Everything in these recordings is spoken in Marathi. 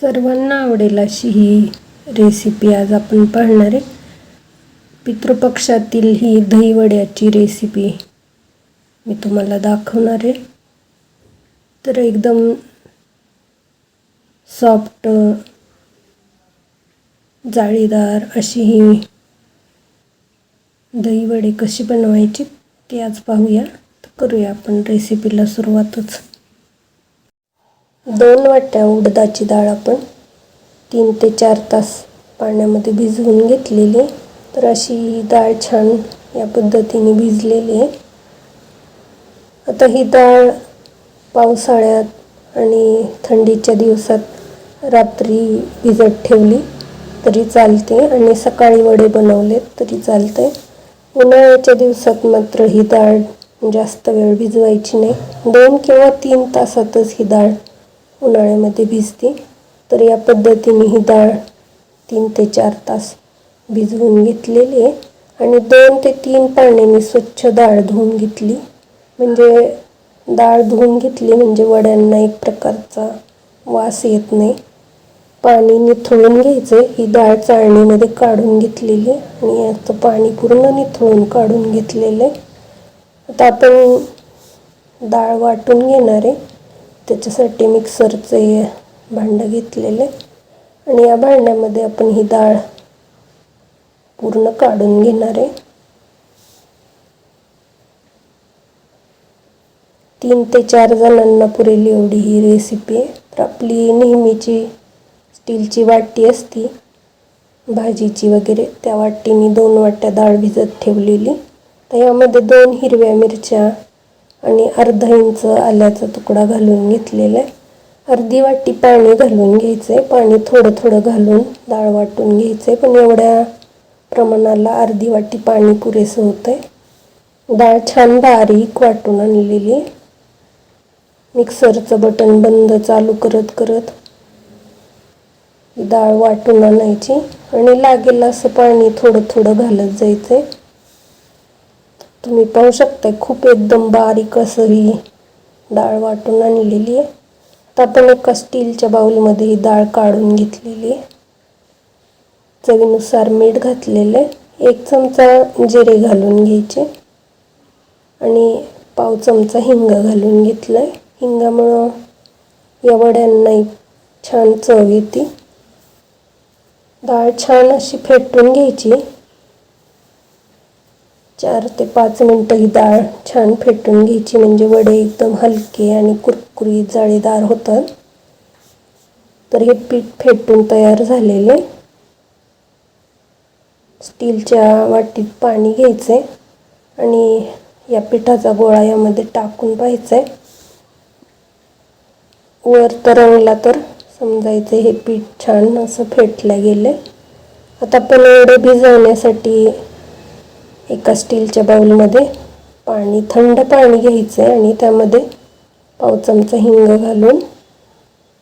सर्वांना आवडेल अशी ही रेसिपी आज आपण पाहणार आहे. पितृपक्षातील ही दहीवड्याची रेसिपी मी तुम्हाला दाखवणार आहे. तर एकदम सॉफ्ट जाळीदार अशी ही दहीवडे कशी बनवायची ते आज पाहूया. तर करूया आपण रेसिपीला सुरुवातच. दोन वाट्या उडदाची डाळ आपण तीन ते चार तास पाण्यामध्ये भिजवून घेतलेली तर अशी ही डाळ छान या पद्धतीने भिजलेली आहे. आता ही डाळ पावसाळ्यात आणि थंडीच्या दिवसात रात्री भिजत ठेवली तरी चालते आणि सकाळी वडे बनवलेत तरी चालते. उन्हाळ्याच्या दिवसात मात्र ही डाळ जास्त वेळ भिजवायची नाही. दोन किंवा तीन तासातच ही डाळ उन्हाळ्यामध्ये भिजते. तर या पद्धतीने ही डाळ तीन ते चार तास भिजवून घेतलेली आहे. आणि दोन ते तीन पाण्याने स्वच्छ डाळ धुवून घेतली. म्हणजे डाळ धुवून घेतली म्हणजे वड्यांना एक प्रकारचा वास येत नाही. पाणी निथळून घ्यायचं ही डाळ चाळणीमध्ये काढून घेतलेली आणि याचं पाणी पूर्ण निथळून काढून घेतलेलं आहे. आता आपण डाळ वाटून घेणार आहे. त्याच्यासाठी मिक्सरचे भांडं घेतलेले. आणि या भांड्यामध्ये आपण ही डाळ पूर्ण काढून घेणार आहे. तीन ते चार जणांना पुरेल एवढी ही रेसिपी आहे तर आपली नेहमीची स्टीलची वाटी असती भाजीची वगैरे त्या वाटीने दोन वाट्या डाळ भिजत ठेवलेली. तर यामध्ये दोन हिरव्या मिरच्या आणि अर्धा इंच आल्याचा तुकडा घालून घेतलेला आहे. अर्धी वाटी पाणी घालून घ्यायचं आहे पाणी थोडं थोडं घालून डाळ वाटून घ्यायचं आहे पण एवढ्या प्रमाणाला अर्धी वाटी पाणी पुरेसं होतं आहे डाळ छान बारीक वाटून आणलेली मिक्सरचं बटन बंद चालू करत करत डाळ वाटून आणायची. आणि लागेल असं पाणी थोडं थोडं घालत जायचं आहे तुम्ही पाहू शकता खूप एकदम बारीक असं ही डाळ वाटून आणलेली आहे. आता आपण एका स्टीलच्या बाऊलमध्ये ही डाळ काढून घेतलेली आहे. चवीनुसार मीठ घातलेलं आहे. एक चमचा जिरे घालून घ्यायचे. आणि पाव चमचा हिंग घालून घेतलं आहे हिंगामुळं या वड्यांना एक छान चव येते. डाळ छान अशी फेटून घ्यायची. चार ते पाच मिनटं ही डाळ छान फेटून घ्यायची. म्हणजे वडे एकदम हलके आणि कुरकुरीत जाळीदार होतात. तर हे पीठ फेटून तयार झालेले. स्टीलच्या वाटीत पाणी घ्यायचे. आणि या पिठाचा गोळा यामध्ये टाकून पाहायचा. आहे वर तरंगला तर समजायचं हे पीठ छान असं फेटलं गेलं. आता आपण एवढे भिजवण्यासाठी एका स्टीलच्या बाऊलमध्ये पाणी थंड पाणी घ्यायचं आहे आणि त्यामध्ये पाव चमचा हिंग घालून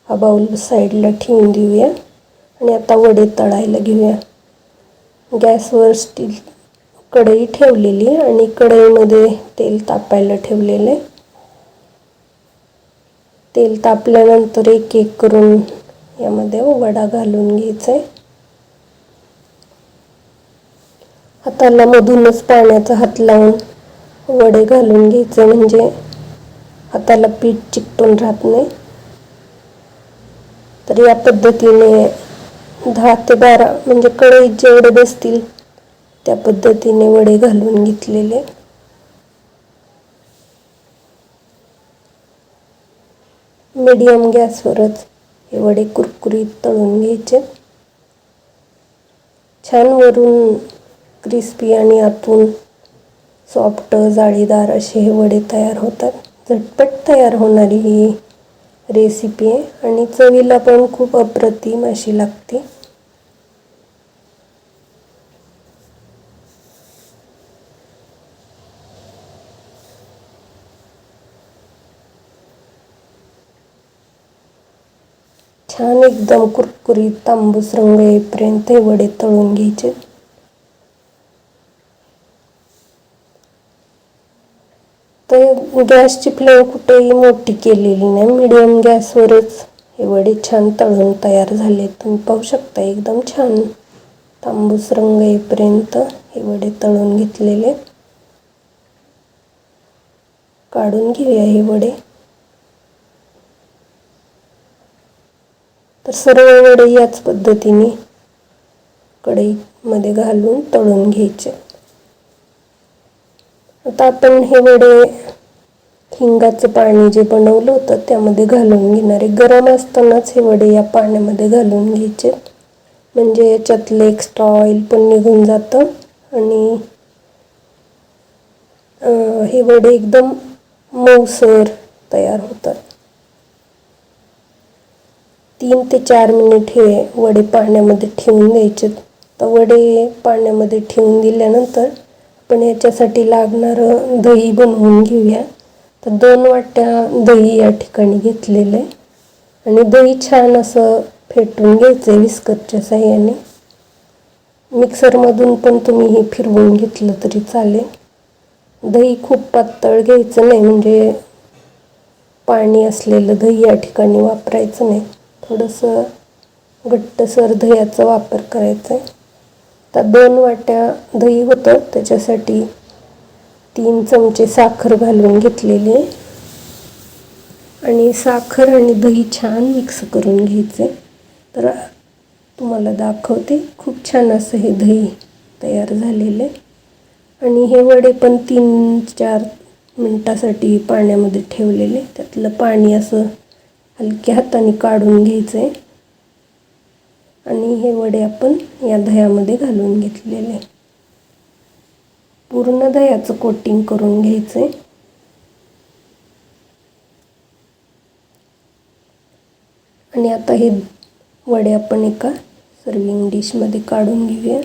हा बाऊल साईडला ठेवून देऊया आणि आता वडे तळायला घेऊया. गॅसवर स्टील कढई ठेवलेली आणि कढईमध्ये तेल तापायला ठेवलेलं आहे. तेल तापल्यानंतर एक एक करून यामध्ये वडा घालून घ्यायचा आहे हाताला मधूनच पाण्याचा हात लावून वडे घालून घ्यायचे. म्हणजे हाताला पीठ चिकटून राहत नाही. तर या पद्धतीने दहा ते बारा म्हणजे कढईत जेवढे बसतील त्या पद्धतीने वडे घालून घेतलेले. मीडियम गॅसवरच हे वडे कुरकुरीत तळून घ्यायचे. छान वरून क्रिस्पी आणि आतून सॉफ्ट जाळीदार असे हे वडे तयार होतात. झटपट तयार होणारी ही रेसिपी आहे आणि चवीला पण खूप अप्रतिम अशी लागते. छान एकदम कुरकुरीत तांबूस रंग येईपर्यंत हे वडे तळून घ्यायचे. तर गॅसची फ्लेम कुठेही मोठी केलेली नाही. मिडियम गॅसवरच हे वडे छान तळून तयार झाले. तुम्ही पाहू शकता एकदम छान तांबूस रंग येईपर्यंत हे वडे तळून घेतलेले. काढून घेऊया हे वडे. तर सर्व वडे याच पद्धतीने कढईमध्ये घालून तळून घ्यायचे. आता आपण हे वडे हिंगाचं पाणी जे बनवलं होतं त्यामध्ये घालून घेणारे गरम असतानाच हे वडे या पाण्यामध्ये घालून घ्यायचे. म्हणजे याच्यातलं एक्स्ट्रा ऑइल पण निघून जातं. आणि हे वडे एकदम मऊसर तयार होतात. तीन ते चार मिनिट हे वडे पाण्यामध्ये ठेवून द्यायचे तर वडे पाण्यामध्ये ठेवून दिल्यानंतर आपण याच्यासाठी लागणारं दही बनवून घेऊया. तर दोन वाट्या दही या ठिकाणी घेतलेलं आहे. आणि दही छान असं फेटून घ्यायचं आहे विस्कटच्या साह्याने. मिक्सरमधून पण तुम्ही हे फिरवून घेतलं तरी चालेल. दही खूप पातळ घ्यायचं नाही म्हणजे पाणी असलेलं दही या ठिकाणी वापरायचं नाही. थोडंसं घट्टसर दह्याचा वापर करायचा आहे तर दोन वाट्या दही होतं. त्याच्यासाठी तीन चमचे साखर घालून घेतलेली आणि साखर आणि दही छान मिक्स करून घ्यायचे. तर तुम्हाला दाखवते. खूप छान असं हे दही तयार झालेलं आहे. आणि हे वडे पण तीन चार मिनटासाठी पाण्यामध्ये ठेवलेले. त्यातलं पाणी असं हलक्या हाताने काढून घ्यायचं आहे आणि हे वडे आपण या दह्यामध्ये घालून घेतलेले. पूर्ण दह्याचं कोटिंग करून घ्यायचं आहे आणि आता हे वडे आपण एका सर्विंग डिशमध्ये काढून घेऊया.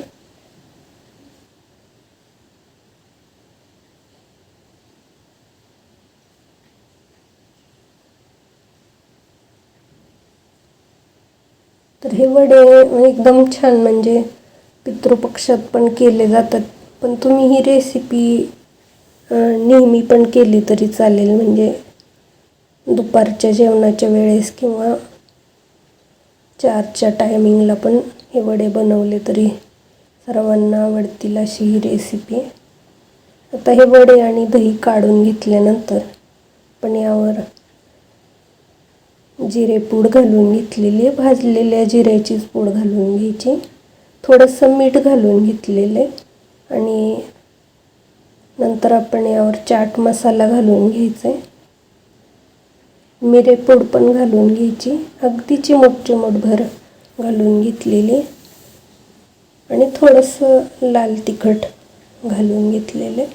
तर हे वडे एकदम छान म्हणजे पितृपक्षात पण केले जातात. पण तुम्ही ही रेसिपी नेहमी पण केली तरी चालेल. म्हणजे दुपारच्या जेवणाच्या वेळेस किंवा चारच्या टायमिंगला पण हे वडे बनवले तरी सर्वांना आवडतील अशी ही रेसिपी आता हे वडे आणि दही काढून घेतल्यानंतर पण यावर जिरे पूड घालून घेतलेली आहे भाजलेल्या जिऱ्याचीच पूड घालून घ्यायची. थोडंसं मीठ घालून घेतलेलं आहे. आणि नंतर आपण यावर चाट मसाला घालून घ्यायचा आहे. मिरेपूड पण घालून घ्यायची. अगदी चिमट चिमटभर घालून घेतलेली. आणि थोडंसं लाल तिखट घालून घेतलेले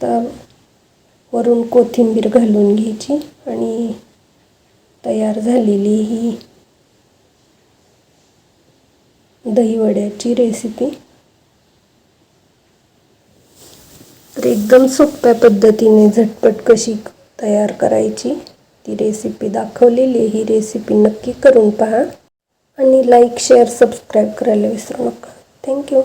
तर वरून कोथिंबीर घालून घ्यायची. आणि तयार झालेली ही दहीवड्याची रेसिपी तर एकदम सोप्या पद्धतीने झटपट कशी तयार करायची ती रेसिपी दाखवलेली ही रेसिपी नक्की करून पहा आणि लाईक शेअर सबस्क्राईब करायला विसरू नका. थँक्यू